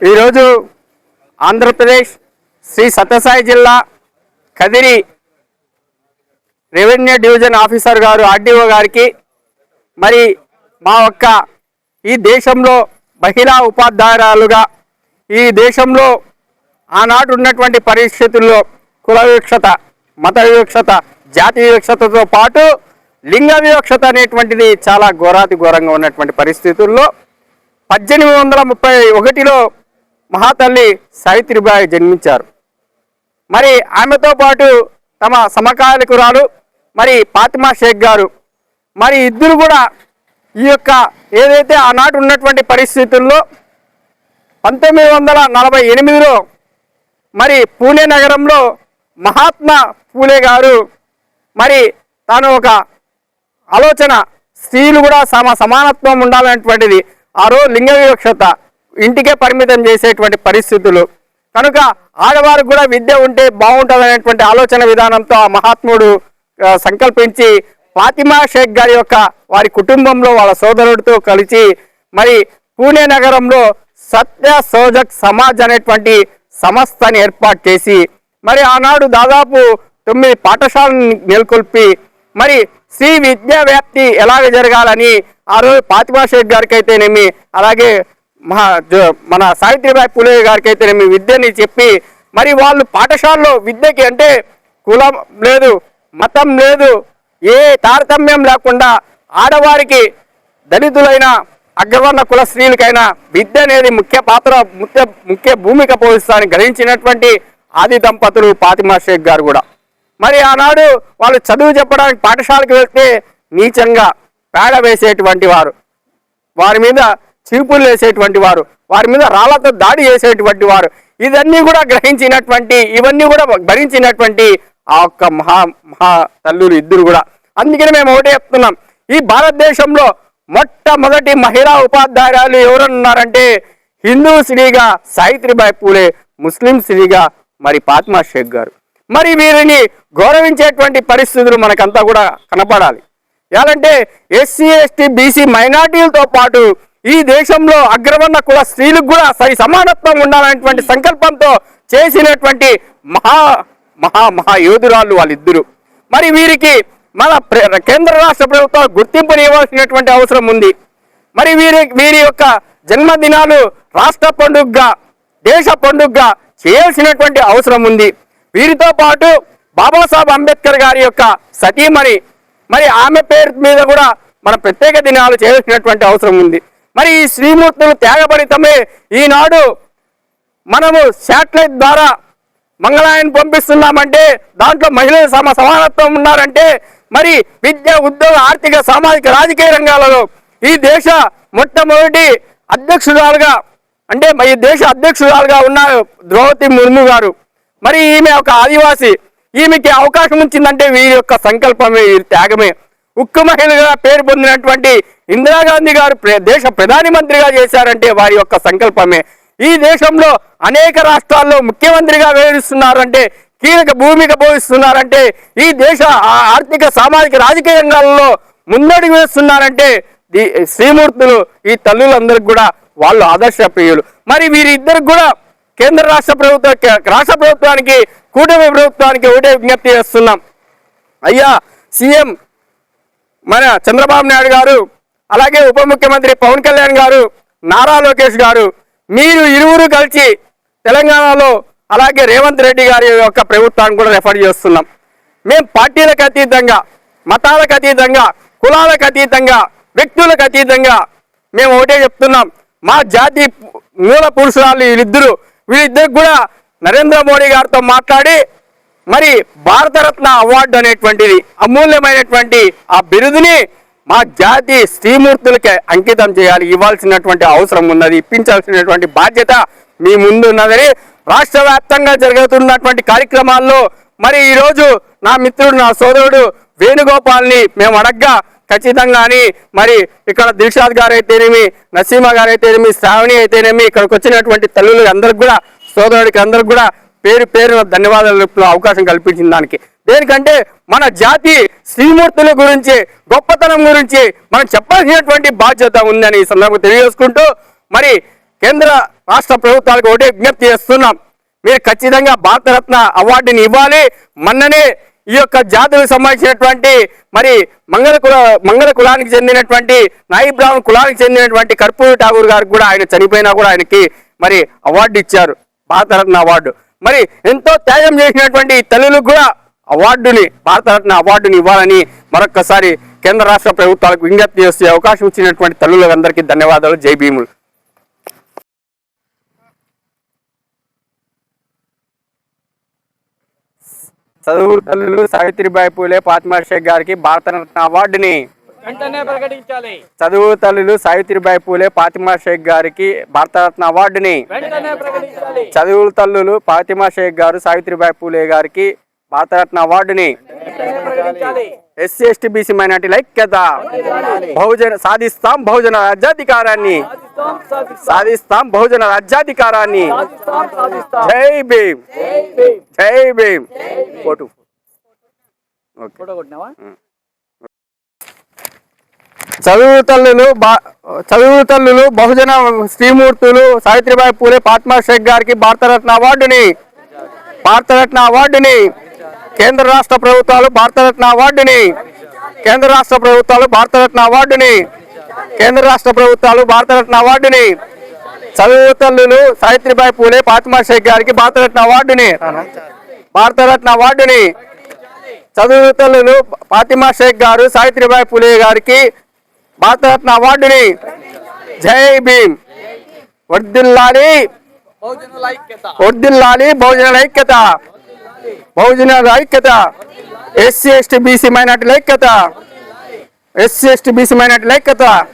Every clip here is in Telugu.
ఈరోజు ఆంధ్రప్రదేశ్ శ్రీ సత్యసాయి జిల్లా కదిరి రెవెన్యూ డివిజన్ ఆఫీసర్ గారు ఆర్డీఓ గారికి మరి మా యొక్క ఈ దేశంలో మహిళా ఉపాధ్యాయురాలుగా ఈ దేశంలో ఆనాడు ఉన్నటువంటి పరిస్థితుల్లో కుల వివక్షత మత వివక్షత జాతి వివక్షతతో పాటు లింగ వివక్షత అనేటువంటిది చాలా ఘోరాతి ఘోరంగా ఉన్నటువంటి పరిస్థితుల్లో పద్దెనిమిది వందల ముప్పై ఒకటిలో మహాతల్లి సావిత్రిబాయి జన్మించారు. మరి ఆమెతో పాటు తమ సమకాలికురాలు మరి ఫాతిమా షేక్ గారు. మరి ఇద్దరు కూడా ఈ యొక్క ఏదైతే ఆనాటి ఉన్నటువంటి పరిస్థితుల్లో పంతొమ్మిది వందల నలభై ఎనిమిదిలో మరి పూణే నగరంలో మహాత్మా పూలే గారు మరి తాను ఒక ఆలోచన స్త్రీలు కూడా సమ సమానత్వం ఉండాలనేటువంటిది ఆ రోజు లింగ వివక్షత ఇంటికే పరిమితం చేసేటువంటి పరిస్థితులు. కనుక ఆడవారు కూడా విద్య ఉంటే బాగుంటుందనేటువంటి ఆలోచన విధానంతో ఆ మహాత్ముడు సంకల్పించి ఫాతిమా షేక్ గారి యొక్క వారి కుటుంబంలో వాళ్ళ సోదరుడితో కలిసి మరి పూణే నగరంలో సత్య సోజక్ సమాజ్ అనేటువంటి సంస్థని ఏర్పాటు చేసి మరి ఆనాడు దాదాపు తొమ్మిది పాఠశాలను నెలకొల్పి మరి శ్రీ విద్యా వ్యాప్తి ఎలాగ జరగాలని ఆ రోజు పాతిమా షేక్ గారికి అయితేనేమి అలాగే మహా మన సావిత్రిబాయి పూలే గారికి అయితేనేమి విద్యని చెప్పి మరి వాళ్ళు పాఠశాలలో విద్యకి అంటే కులం లేదు మతం లేదు ఏ తారతమ్యం లేకుండా ఆడవారికి దళితులైన అగ్రవర్ణ కుల స్త్రీలకైనా విద్య అనేది ముఖ్య పాత్ర ముఖ్య ముఖ్య భూమిక పోషిస్తారని గ్రహించినటువంటి ఆది దంపతులు ఫాతిమా షేక్ గారు కూడా. మరి ఆనాడు వాళ్ళు చదువు చెప్పడానికి పాఠశాలకు వెళ్తే నీచంగా పేడ వేసేటువంటి వారు. వారి మీద చీపులు వేసేటువంటి వారు. వారి మీద రాళ్ళతో దాడి చేసేటువంటి వారు. ఇవన్నీ కూడా గ్రహించినటువంటి ఇవన్నీ కూడా భరించినటువంటి ఆ ఒక్క మహా మహా తల్లులు ఇద్దరు కూడా. అందుకని మేము ఒకటే చెప్తున్నాం. ఈ భారతదేశంలో మొట్టమొదటి మహిళా ఉపాధ్యాయురాలు ఎవరున్నారంటే హిందూ స్త్రీగా సావిత్రిబాయి పూలే ముస్లిం స్త్రీగా మరి ఫాతిమా షేక్ గారు. మరి వీరిని గౌరవించేటువంటి పరిస్థితులు మనకంతా కూడా కనపడాలి. ఎలాంటే ఎస్సీ ఎస్టీ బీసీ మైనార్టీలతో పాటు ఈ దేశంలో అగ్రవర్ణ కుల స్త్రీలకు కూడా సరి సమానత్వం ఉండాలనేటువంటి సంకల్పంతో చేసినటువంటి మహా మహా మహా యోధురాళ్ళు వాళ్ళిద్దరు. మరి వీరికి మన కేంద్ర రాష్ట్ర ప్రభుత్వం గుర్తింపునివ్వాల్సినటువంటి అవసరం ఉంది. మరి వీరి వీరి యొక్క జన్మదినాలు రాష్ట్ర పండుగగా దేశ పండుగగా చేయాల్సినటువంటి అవసరం ఉంది. వీరితో పాటు బాబాసాహెబ్ అంబేద్కర్ గారి యొక్క సతీమణి మరి ఆమె పేరు మీద కూడా మన ప్రత్యేక దినాలు చేయాల్సినటువంటి అవసరం ఉంది. మరి ఈ శ్రీమూర్తులు త్యాగపడితమే ఈనాడు మనము శాటిలైట్ ద్వారా మంగళాయని పంపిస్తున్నామంటే దాంట్లో మహిళలు సమ సమానత్వం ఉన్నారంటే మరి విద్య ఉద్యోగ ఆర్థిక సామాజిక రాజకీయ రంగాలలో ఈ దేశ మొట్టమొదటి అధ్యక్షురాలుగా అంటే ఈ దేశ అధ్యక్షురాలుగా ఉన్నారు ద్రౌపది ముర్ము గారు మరి ఈమె ఒక ఆదివాసి ఈమెకి అవకాశం ఇచ్చిందంటే వీరి యొక్క సంకల్పమే వీరి త్యాగమే. ఉక్కు మహిళగా పేరు పొందినటువంటి ఇందిరాగాంధీ గారు ప్ర- దేశ ప్రధాని మంత్రిగా చేశారంటే వారి యొక్క సంకల్పమే. ఈ దేశంలో అనేక రాష్ట్రాల్లో ముఖ్యమంత్రిగా వ్యవహరిస్తున్నారంటే కీలక భూమిక పోషిస్తున్నారంటే ఈ దేశ ఆర్థిక సామాజిక రాజకీయ రంగాల్లో ముందడుగు వేస్తున్నారంటే శ్రీమూర్తులు ఈ తల్లులందరికి కూడా వాళ్ళు ఆదర్శ ప్రియులు మరి వీరిద్దరికి కూడా కేంద్ర రాష్ట్ర ప్రభుత్వ రాష్ట్ర ప్రభుత్వానికి కూటమి ప్రభుత్వానికి ఒకటే విజ్ఞప్తి చేస్తున్నాం. అయ్యా సీఎం మన చంద్రబాబు నాయుడు గారు అలాగే ఉప ముఖ్యమంత్రి పవన్ కళ్యాణ్ గారు నారా లోకేష్ గారు మీరు ఇరువురు కలిసి తెలంగాణలో అలాగే రేవంత్ రెడ్డి గారి యొక్క ప్రభుత్వాన్ని కూడా రెఫర్ చేస్తున్నాం. మేము పార్టీలకు అతీతంగా మతాలకు అతీతంగా కులాలకు అతీతంగా వ్యక్తులకు అతీతంగా మేము ఒకటే చెప్తున్నాం. మా జాతి మూల పురుషురాలు వీళ్ళిద్దరు వీళ్ళిద్దరికి కూడా నరేంద్ర మోడీ గారితో మాట్లాడి మరి భారతరత్న అవార్డు అనేటువంటిది అమూల్యమైనటువంటి ఆ బిరుదుని మా జాతి శ్రీమూర్తులకి అంకితం చేయాలి. ఇవ్వాల్సినటువంటి అవసరం ఉన్నది ఇప్పించాల్సినటువంటి బాధ్యత మీ ముందు ఉన్నదని రాష్ట్ర వ్యాప్తంగా జరుగుతున్నటువంటి కార్యక్రమాల్లో మరి ఈరోజు నా మిత్రుడు నా సోదరుడు వేణుగోపాల్ని మేము అడగ్గా ఖచ్చితంగా అని మరి ఇక్కడ దిల్షాద్ గారు అయితేనేమి నసీమా గారు అయితేనేమి శ్రావణి అయితేనేమి ఇక్కడికి వచ్చినటువంటి తల్లులు అందరికి కూడా సోదరుడికి అందరికి కూడా పేరు పేరు ధన్యవాదాలు తెలుపుతూ అవకాశం కల్పించిన దానికి. దేనికంటే మన జాతి శ్రీమూర్తుల గురించి గొప్పతనం గురించి మనం చెప్పాల్సినటువంటి బాధ్యత ఉందని ఈ సందర్భంగా తెలియజేసుకుంటూ మరి కేంద్ర రాష్ట్ర ప్రభుత్వాలకు ఒకటే విజ్ఞప్తి చేస్తున్నాం. మీరు ఖచ్చితంగా భారతరత్న అవార్డుని ఇవ్వాలి. మొన్ననే ఈ యొక్క జాతులకు సంబంధించినటువంటి మరి మంగళ కుల మంగళ కులానికి చెందినటువంటి నాయి బ్రాహ్మణ్ కులానికి చెందినటువంటి కర్పూరి ఠాగూర్ గారికి కూడా ఆయన చనిపోయినా కూడా ఆయనకి మరి అవార్డు ఇచ్చారు. భారతరత్న అవార్డు. మరి ఎంతో త్యాగం చేసినటువంటి తల్లులకు కూడా అవార్డుని భారతరత్న అవార్డుని ఇవ్వాలని మరొక్కసారి కేంద్ర రాష్ట్ర ప్రభుత్వాలకు విజ్ఞప్తి చేసే అవకాశం ఇచ్చినటువంటి తల్లులందరికీ ధన్యవాదాలు. జై భీములు. చదువు తల్లులు సావిత్రిబాయి పూలే ఫాతిమా షేక్ గారికి భారతరత్న అవార్డుని చదువు తల్లులు సావిత్రిబాయి పూలే ఫాతిమా షేక్ గారికి భారతరత్న అవార్డుని. వెంటనే ప్రకటించాలి చదువు తల్లులు ఫాతిమా షేక్ గారు సావిత్రిబాయి పూలే గారికి భారతరత్న అవార్డుని. ఎస్సీ ఎస్టీ బీసీ మైనార్టీల ఐక్యత. బహుజన సాధిస్తాం బహుజన రాజ్యాధికారాన్ని. సాధిస్తాం, బహుజన రాజ్యాధికారాన్ని. జై భీమ్. జై భీమ్. Coat okay. చదువు తల్లులు బా- చదువు తల్లులు బహుజన శ్రీమూర్తులు సావిత్రిబాయి పూలే ఫాత్మా షేక్ గారికి భారతరత్న అవార్డుని. భారతరత్న అవార్డుని. కేంద్ర రాష్ట్ర ప్రభుత్వాలు భారతరత్న అవార్డుని. కేంద్ర రాష్ట్ర ప్రభుత్వాలు భారతరత్న అవార్డుని. కేంద్ర రాష్ట్ర ప్రభుత్వాలు భారతరత్న అవార్డుని. చదువు తల్లులు సావిత్రిబాయి పూలే ఫాతిమా షేక్ గారికి భారతరత్న అవార్డుని. భారతరత్న అవార్డుని. చదువు తల్లులు ఫాతిమా షేక్ గారు సావిత్రిబాయి పూలే గారికి భారతరత్న అవార్డుని జై భీమ్. వర్దిల్లాలి వర్దిల్లాలి బహుజనుల ఐక్యత. బహుజనుల ఐక్యత. ఎస్సీ ఎస్టీ బీసీ మైనార్టీల ఐక్యత. ఎస్సీ ఎస్టీ బీసీ మైనార్టీల ఐక్యత.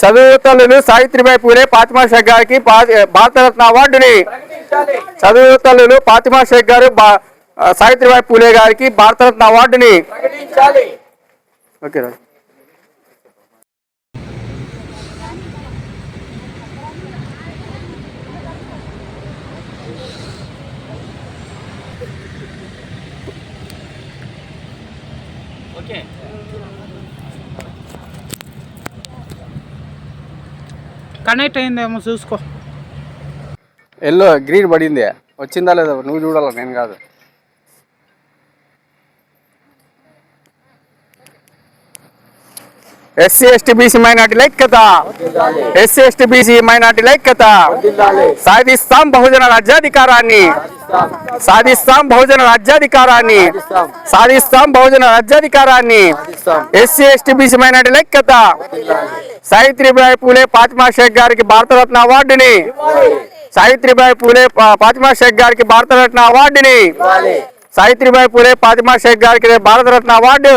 చదువు తల్లులు సావిత్రిబాయి పూలే పాతిమా షేక్ గారికి భారతరత్న అవార్డుని. ప్రకటించాలి చదువు తల్లులు షేక్ గారు బా- సావిత్రిబాయి పూలే గారికి భారతరత్న అవార్డుని. ఓకే రాజు. ఓకే కనెక్ట్ అయిందేమో చూసుకో. ఎల్లో గ్రీన్ పడింది. వచ్చిందా లేదా? నువ్వు చూడాలా? నేను కాదు. ఎస్సీ ఎస్టీ బీసీ మైనార్టీల ఐక్యత ఎస్సీ ఎస్టీ బీసీ మైనార్టీల ఐక్యత సాధిస్తాం బహుజన రాజ్యాధికారాన్ని. సాధిస్తాం బహుజన రాజ్యాధికారాన్ని. సాధిస్తాం బహుజన రాజ్యాధికారాన్ని. ఎస్సీ ఎస్టీ బీసీ మైనార్టీల ఐక్యత సావిత్రిబాయి పూలే ఫాతిమా షేక్ గారికి భారతరత్న అవార్డుని. సావిత్రిబాయి పూలే ఫాతిమా షేక్ గారికి భారతరత్న అవార్డుని. సావిత్రిబాయి పూలే ఫాతిమా షేక్ గారికి భారతరత్న అవార్డు.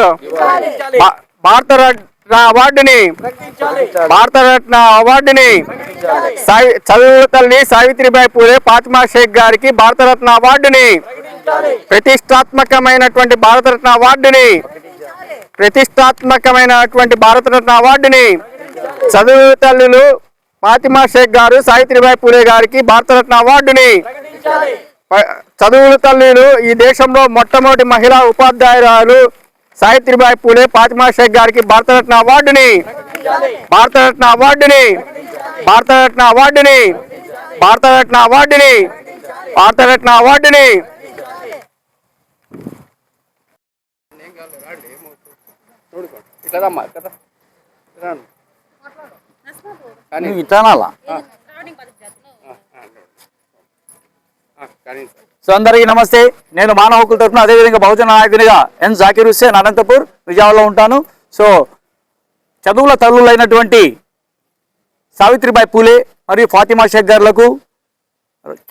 భారతరత్న అవార్డుని. భారతరత్న అవార్డుని. చదువు తల్లి సావిత్రిబాయి పూలే ఫాతిమా షేక్ గారికి భారతరత్న అవార్డుని. ప్రతిష్టాత్మకమైనటువంటి భారతరత్న అవార్డుని. ప్రతిష్టాత్మకమైనటువంటి భారతరత్న అవార్డుని. చదువు తల్లులు ఫాతిమా షేక్ గారు సావిత్రిబాయి పూలే గారికి భారతరత్న అవార్డుని. చదువుల తల్లులు ఈ దేశంలో మొట్టమొదటి మహిళా ఉపాధ్యాయురాలు సావిత్రిబాయి పూలే ఫాతిమా షేక్ గారికి భారతరత్న అవార్డుని. భారతరత్న అవార్డుని. భారతరత్న అవార్డుని. భారతరత్న అవార్డుని. భారతరత్న అవార్డుని. నువ్వు ఇటానాలా సో అందరికీ నమస్తే. నేను మానవ హక్కుల తరఫున అదేవిధంగా బహుజన నాయకునిగా ఎన్ జాకీర్ హుస్సేన్ అనంతపూర్ విజయవాడలో ఉంటాను. సో చదువుల తల్లులైనటువంటి సావిత్రిబాయి పూలే మరియు ఫాతిమా షేక్ గారులకు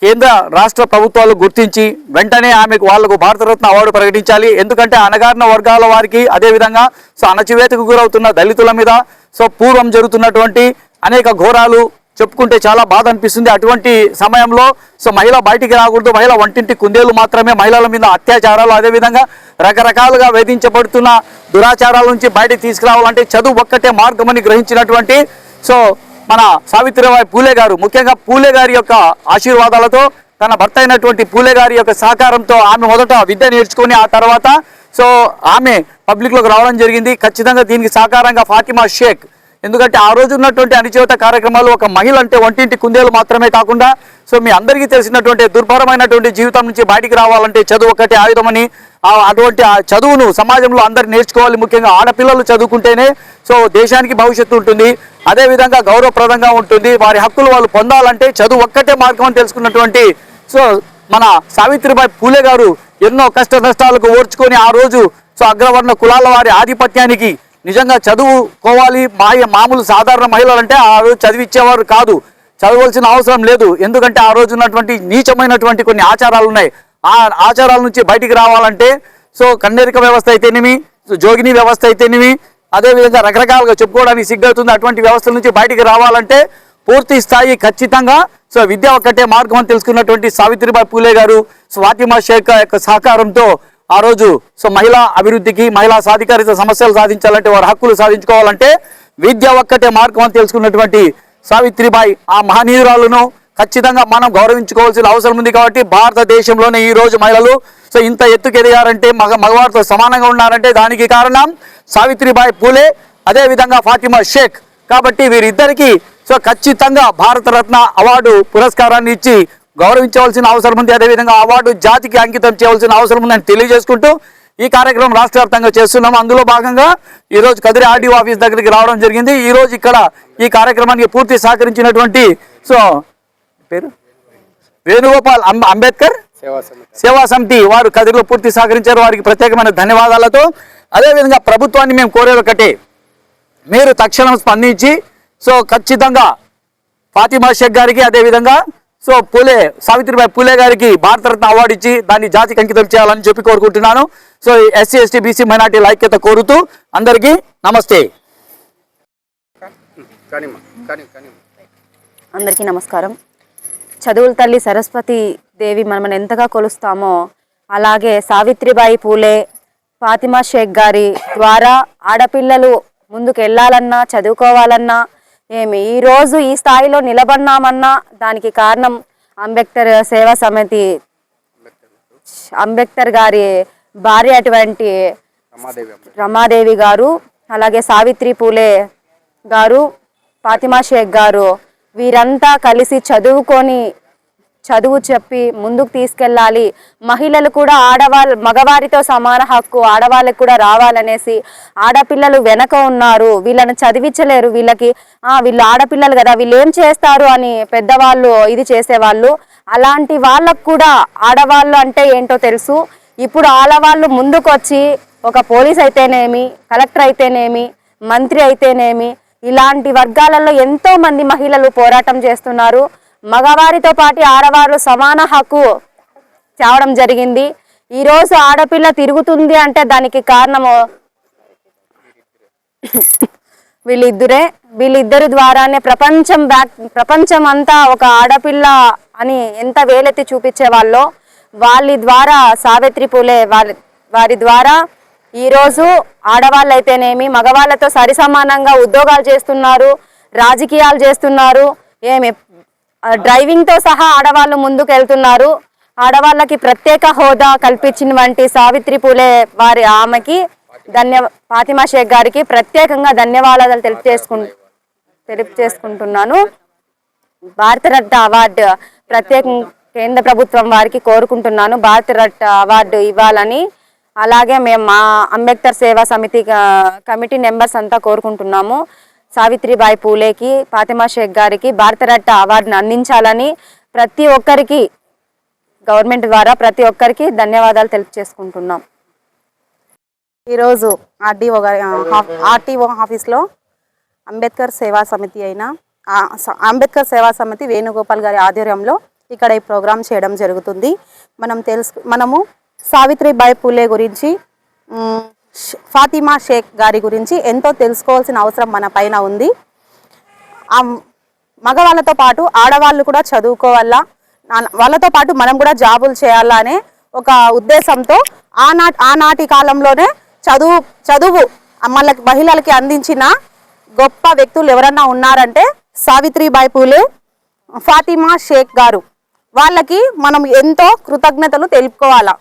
కేంద్ర రాష్ట్ర ప్రభుత్వాలు గుర్తించి వెంటనే ఆమెకు వాళ్ళకు భారతరత్న అవార్డు ప్రకటించాలి. ఎందుకంటే అణగారిన వర్గాల వారికి అదేవిధంగా సో అణచివేతకు గురవుతున్న దళితుల మీద సో పూర్వం జరుగుతున్నటువంటి అనేక ఘోరాలు చెప్పుకుంటే చాలా బాధ అనిపిస్తుంది. అటువంటి సమయంలో సో మహిళ బయటికి రాకూడదు. మహిళ వంటింటి కుందేలు మాత్రమే మహిళల మీద అత్యాచారాలు అదేవిధంగా రకరకాలుగా వేధించబడుతున్న దురాచారాల నుంచి బయటికి తీసుకురావాలంటే చదువు ఒక్కటే మార్గమని గ్రహించినటువంటి సో మన సావిత్రిబాయి పూలే గారు. ముఖ్యంగా పూలే గారి యొక్క ఆశీర్వాదాలతో తన భర్త అయినటువంటి పూలే గారి యొక్క సహకారంతో ఆమె మొదట విద్య నేర్చుకొని ఆ తర్వాత సో ఆమె పబ్లిక్లోకి రావడం జరిగింది. ఖచ్చితంగా దీనికి సహకారంగా ఫాతిమా షేక్ ఎందుకంటే ఆ రోజు ఉన్నటువంటి అణిచేత కార్యక్రమాలు ఒక మహిళ అంటే వంటింటి కుందేలు మాత్రమే కాకుండా సో మీ అందరికీ తెలిసినటువంటి దుర్భరమైనటువంటి జీవితం నుంచి బయటికి రావాలంటే చదువు ఒకటి ఆయుధమని అటువంటి ఆ చదువును సమాజంలో అందరు నేర్చుకోవాలి. ముఖ్యంగా ఆడపిల్లలు చదువుకుంటేనే సో దేశానికి భవిష్యత్తు ఉంటుంది. అదేవిధంగా గౌరవప్రదంగా ఉంటుంది. వారి హక్కులు వాళ్ళు పొందాలంటే చదువు ఒక్కటే మార్గం అని తెలుసుకున్నటువంటి సో మన సావిత్రిబాయి పూలే గారు ఎన్నో కష్ట నష్టాలకు ఓర్చుకొని ఆ రోజు సో అగ్రవర్ణ కులాల వారి ఆధిపత్యానికి నిజంగా చదువుకోవాలి మా మామూలు సాధారణ మహిళలు అంటే ఆ రోజు చదివిచ్చేవారు కాదు. చదవలసిన అవసరం లేదు. ఎందుకంటే ఆ రోజు ఉన్నటువంటి నీచమైనటువంటి కొన్ని ఆచారాలు ఉన్నాయి. ఆ ఆచారాల నుంచి బయటికి రావాలంటే సో కన్నేరిక వ్యవస్థ అయితేనేమి సో జోగిని వ్యవస్థ అయితేనేమి అదేవిధంగా రకరకాలుగా చెప్పుకోవడానికి సిగ్గవుతుంది. అటువంటి వ్యవస్థల నుంచి బయటికి రావాలంటే పూర్తి స్థాయి ఖచ్చితంగా సో విద్య ఒక్కటే మార్గం అని తెలుసుకున్నటువంటి సావిత్రిబాయి పూలే గారు స్వాతిమా శేఖర్ యొక్క సహకారంతో ఆ రోజు సో మహిళా అభివృద్ధికి మహిళా సాధికారిత సమస్యలు సాధించాలంటే వారి హక్కులు సాధించుకోవాలంటే విద్య ఒక్కటే మార్గం అని తెలుసుకున్నటువంటి సావిత్రిబాయి ఆ మహనీయురాలను ఖచ్చితంగా మనం గౌరవించుకోవాల్సిన అవసరం ఉంది కాబట్టి భారతదేశంలోనే ఈ రోజు మహిళలు సో ఇంత ఎత్తుకు ఎదిగారంటే మగ మగవారితో సమానంగా ఉన్నారంటే దానికి కారణం సావిత్రిబాయి పూలే అదేవిధంగా ఫాతిమా షేక్. కాబట్టి వీరిద్దరికీ సో ఖచ్చితంగా భారతరత్న అవార్డు పురస్కారాన్ని ఇచ్చి గౌరవించవలసిన అవసరం ఉంది. అదేవిధంగా అవార్డు జాతికి అంకితం చేయవలసిన అవసరం ఉందని తెలియజేసుకుంటూ ఈ కార్యక్రమం రాష్ట్ర వ్యాప్తంగా చేస్తున్నాం. అందులో భాగంగా ఈ రోజు కదిరి ఆర్డీఓ ఆఫీస్ దగ్గరికి రావడం జరిగింది. ఈ రోజు ఇక్కడ ఈ కార్యక్రమానికి పూర్తి సహకరించినటువంటి సో పేరు? వేణుగోపాల్ అంబ అంబేద్కర్ సేవా సమితి. వారు కదిరిలో పూర్తి సహకరించారు. వారికి ప్రత్యేకమైన ధన్యవాదాలతో. అదేవిధంగా ప్రభుత్వాన్ని మేము కోరేది ఒకటే మీరు తక్షణం స్పందించి సో ఖచ్చితంగా ఫాతిమా షేక్ గారికి అదేవిధంగా సో పూలే సావిత్రిబాయి పూలే గారికి భారతరత్న అవార్డు ఇచ్చి దాన్ని జాతికి అంకితం చేయాలని చెప్పి కోరుకుంటున్నాను. సో ఎస్సీ ఎస్టీ బీసీ మైనార్టీల ఐక్యత కోరుతూ అందరికీ నమస్తే. అందరికీ నమస్కారం. చదువుల తల్లి సరస్వతి దేవి మనం ఎంతగా కొలుస్తామో అలాగే సావిత్రిబాయి పూలే ఫాతిమా షేక్ గారి ద్వారా ఆడపిల్లలు ముందుకు వెళ్ళాలన్నా చదువుకోవాలన్నా ఏమి? ఈరోజు ఈ స్థాయిలో నిలబడినామన్నా దానికి కారణం అంబేద్కర్ సేవా సమితి అంబేద్కర్ గారి భార్య అటువంటి రమాదేవి గారు అలాగే సావిత్రి పూలే గారు ఫాతిమా షేక్ గారు వీరంతా కలిసి చదువుకొని చదువు చెప్పి ముందుకు తీసుకెళ్ళాలి. మహిళలు కూడా ఆడవాళ్ళు మగవారితో సమాన హక్కు ఆడవాళ్ళకి కూడా రావాలనేసి ఆడపిల్లలు వెనక ఉన్నారు. వీళ్ళని చదివించలేరు. వీళ్ళకి వీళ్ళు ఆడపిల్లలు కదా వీళ్ళు ఏం చేస్తారు అని పెద్దవాళ్ళు ఇది చేసేవాళ్ళు. అలాంటి వాళ్ళకు కూడా ఆడవాళ్ళు అంటే ఏంటో తెలుసు. ఇప్పుడు ఆడవాళ్ళు ముందుకొచ్చి ఒక పోలీస్ అయితేనేమి కలెక్టర్ అయితేనేమి మంత్రి అయితేనేమి ఇలాంటి వర్గాలలో ఎంతో మంది మహిళలు పోరాటం చేస్తున్నారు. మగవారితో పాటు ఆడవారు సమాన హక్కు తేవడం జరిగింది. ఈరోజు ఆడపిల్ల తిరుగుతుంది అంటే దానికి కారణము వీళ్ళిద్దరే. వీళ్ళిద్దరి ద్వారానే ప్రపంచం బ్యాక్ ప్రపంచం అంతా ఒక ఆడపిల్ల అని ఎంత వేలెత్తి చూపించే వాళ్ళో వాళ్ళ ద్వారా సావిత్రి పూలే వాళ్ళ వారి ద్వారా ఈరోజు ఆడవాళ్ళు అయితేనేమి మగవాళ్ళతో సరిసమానంగా ఉద్యోగాలు చేస్తున్నారు రాజకీయాలు చేస్తున్నారు ఏమి డ్రైవింగ్తో సహా ఆడవాళ్ళు ముందుకు వెళ్తున్నారు ఆడవాళ్ళకి ప్రత్యేక హోదా కల్పించిన వంటి సావిత్రి పూలే వారి ఆమెకి ధన్య ఫాతిమా షేక్ గారికి ప్రత్యేకంగా ధన్యవాదాలు తెలియజేసుకు తెలియజేసుకుంటున్నాను. భారతరత్న అవార్డు ప్రత్యేక కేంద్ర ప్రభుత్వం వారికి కోరుకుంటున్నాను. భారతరత్న అవార్డు ఇవ్వాలని అలాగే మేము మా అంబేద్కర్ సేవా సమితి కమిటీ మెంబర్స్ అంతా కోరుకుంటున్నాము. సావిత్రిబాయి పూలేకి ఫాతిమా షేక్ గారికి భారతరత్న అవార్డును అందించాలని ప్రతి ఒక్కరికి గవర్నమెంట్ ద్వారా ప్రతి ఒక్కరికి ధన్యవాదాలు తెలియజేసుకుంటున్నాం. ఈరోజు ఆర్డీఓ గారి ఆర్టీఓ ఆఫీస్లో అంబేద్కర్ సేవా సమితి అయిన అంబేద్కర్ సేవా సమితి వేణుగోపాల్ గారి ఆధ్వర్యంలో ఇక్కడ ఈ ప్రోగ్రాం చేయడం జరుగుతుంది. మనం తెలుసు మనము సావిత్రిబాయి పూలే గురించి ఫాతిమా షేక్ గారి గురించి ఎంతో తెలుసుకోవాల్సిన అవసరం మన పైన ఉంది. ఆ మగవాళ్ళతో పాటు ఆడవాళ్ళు కూడా చదువుకోవాలా? నా- వాళ్ళతో పాటు మనం కూడా జాబులు చేయాలా అనే ఒక ఉద్దేశంతో ఆనాటి ఆనాటి కాలంలోనే చదువు చదువు మళ్ళీ మహిళలకి అందించిన గొప్ప వ్యక్తులు ఎవరన్నా ఉన్నారంటే సావిత్రిబాయి పూలే ఫాతిమా షేక్ గారు. వాళ్ళకి మనం ఎంతో కృతజ్ఞతలు తెలుపుకోవాలా?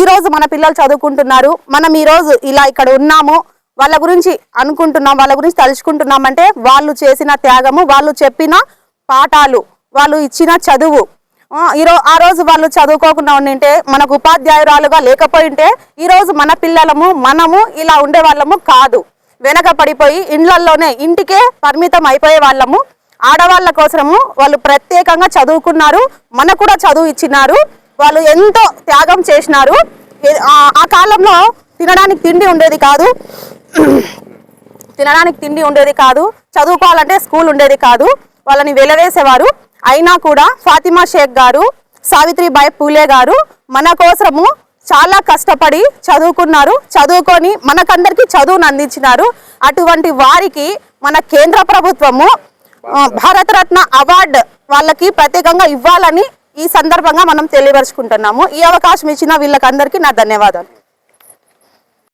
ఈరోజు మన పిల్లలు చదువుకుంటున్నారు. మనం ఈరోజు ఇలా ఇక్కడ ఉన్నాము. వాళ్ళ గురించి అనుకుంటున్నాం వాళ్ళ గురించి తలుచుకుంటున్నామంటే వాళ్ళు చేసిన త్యాగము వాళ్ళు చెప్పిన పాఠాలు వాళ్ళు ఇచ్చిన చదువు. ఈరో ఆ రోజు వాళ్ళు చదువుకోకుండా ఉండింటే మనకు ఉపాధ్యాయురాలుగా లేకపోయింటే ఈరోజు మన పిల్లలము మనము ఇలా ఉండే వాళ్ళము కాదు. వెనక పడిపోయి ఇండ్లల్లోనే ఇంటికే పరిమితం అయిపోయే వాళ్ళము. ఆడవాళ్ళ కోసము వాళ్ళు ప్రత్యేకంగా చదువుకున్నారు. మనకు కూడా చదువు ఇచ్చినారు. వాళ్ళు ఎంతో త్యాగం చేసినారు. ఆ- కాలంలో తినడానికి తిండి ఉండేది కాదు. తినడానికి తిండి ఉండేది కాదు. చదువుకోవాలంటే స్కూల్ ఉండేది కాదు. వాళ్ళని వెలవేసేవారు. అయినా కూడా ఫాతిమా షేక్ గారు సావిత్రిబాయి పూలే గారు మన కోసము చాలా కష్టపడి చదువుకున్నారు. చదువుకొని మనకందరికీ చదువును అందించినారు. అటువంటి వారికి మన కేంద్ర ప్రభుత్వము భారతరత్న అవార్డు వాళ్ళకి ప్రత్యేకంగా ఇవ్వాలని ఈ సందర్భంగా మనం తెలియపరుచుకుంటున్నాము. ఈ అవకాశం ఇచ్చిన వీళ్ళకందరికీ నా ధన్యవాదాలు.